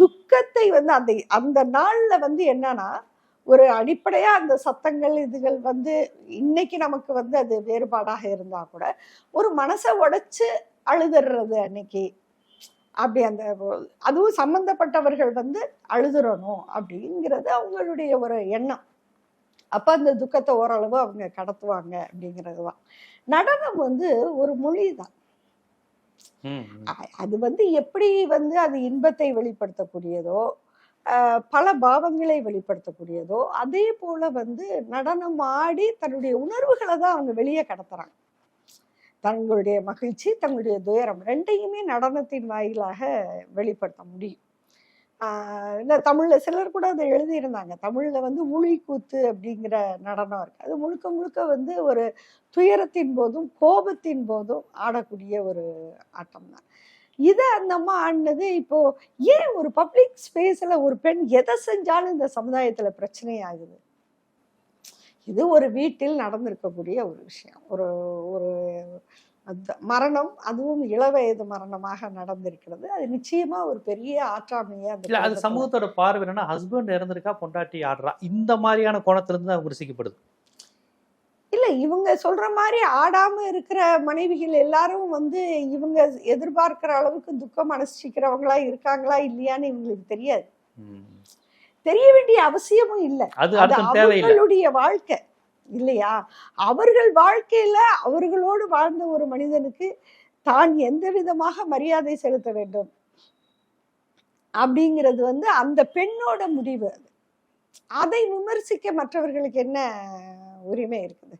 துக்கத்தை வந்து அந்த அந்த நாளில் வந்து என்னன்னா ஒரு அடிப்படையாக அந்த சத்தங்கள் இதுகள் வந்து இன்னைக்கு நமக்கு வந்து அது வேறுபாடாக இருந்தால் கூட ஒரு மனசை உடைச்சு அழுதுறது அன்னைக்கு. அப்படி அந்த அதுவும் சம்மந்தப்பட்டவர்கள் வந்து அழுதுறணும் அப்படிங்கிறது அவங்களுடைய ஒரு எண்ணம். அப்போ அந்த துக்கத்தை ஓரளவு அவங்க கடத்துவாங்க அப்படிங்கிறது தான். நடனம் வந்து ஒரு மொழி தான் அது வந்து எப்படி வந்து அது இன்பத்தை வெளிப்படுத்தக்கூடியதோ பல பாவங்களை வெளிப்படுத்தக்கூடியதோ அதே போல வந்து நடனம் ஆடி தன்னுடைய உணர்வுகளை தான் அவங்க வெளியே கடத்துறாங்க. தங்களுடைய மகிழ்ச்சி தங்களுடைய துயரம் ரெண்டையுமே நடனத்தின் வாயிலாக வெளிப்படுத்த முடியும். ஆஹ் தமிழில் சிலர் கூட அதை எழுதியிருந்தாங்க. தமிழில் வந்து ஊழி கூத்து அப்படிங்கிற நடனம் இருக்குது அது முழுக்க முழுக்க வந்து ஒரு துயரத்தின் போதும் கோபத்தின் போதும் ஆடக்கூடிய ஒரு ஆட்டம் தான். இதை அந்த அம்மா ஆடினது இப்போ ஏன் ஒரு பப்ளிக் ஸ்பேஸில் ஒரு பெண் எதை செஞ்சாலும் இந்த சமுதாயத்தில் பிரச்சனை ஆகுது இது ஒரு வீட்டில் நடந்திருக்கக்கூடிய ஒரு விஷயம். ஒரு ஒரு அந்த மரணம் அதுவும் இளவயது மரணமாக நடந்திருக்கிறது. அது நிச்சயமா ஒரு பெரிய ஆற்றாமையை இல்ல அது சமூகத்தோட பார்வை என்னன்னா ஹஸ்பண்ட் இறந்திருக்கா பொண்டாட்டி ஆடுறா இந்த மாதிரியான கோணத்துல இருந்து தான் விமர்சிக்கப்படுது இல்ல இவங்க சொல்ற மாதிரி ஆடாம இருக்கிற மனைவிகள் எல்லாரும் வந்து இவங்க எதிர்பார்க்கிற அளவுக்கு துக்கம் அனுஷ்டிக்கிறவங்களா இருக்காங்களா இல்லையான்னு இவங்களுக்கு தெரியாது. தெரிய வேண்டிய அவசியமும் இல்லை. அது அவர்களுடைய வாழ்க்கை. இல்லையா? அவர்கள் வாழ்க்கையில அவர்களோடு வாழ்ந்த ஒரு மனிதனுக்கு தான் எந்த விதமாக மரியாதை செலுத்த வேண்டும்? அப்படிங்கிறது வந்து அந்த பெண்ணோட முடிவு. அது அதை விமர்சிக்க மற்றவர்களுக்கு என்ன உரிமை இருக்குது?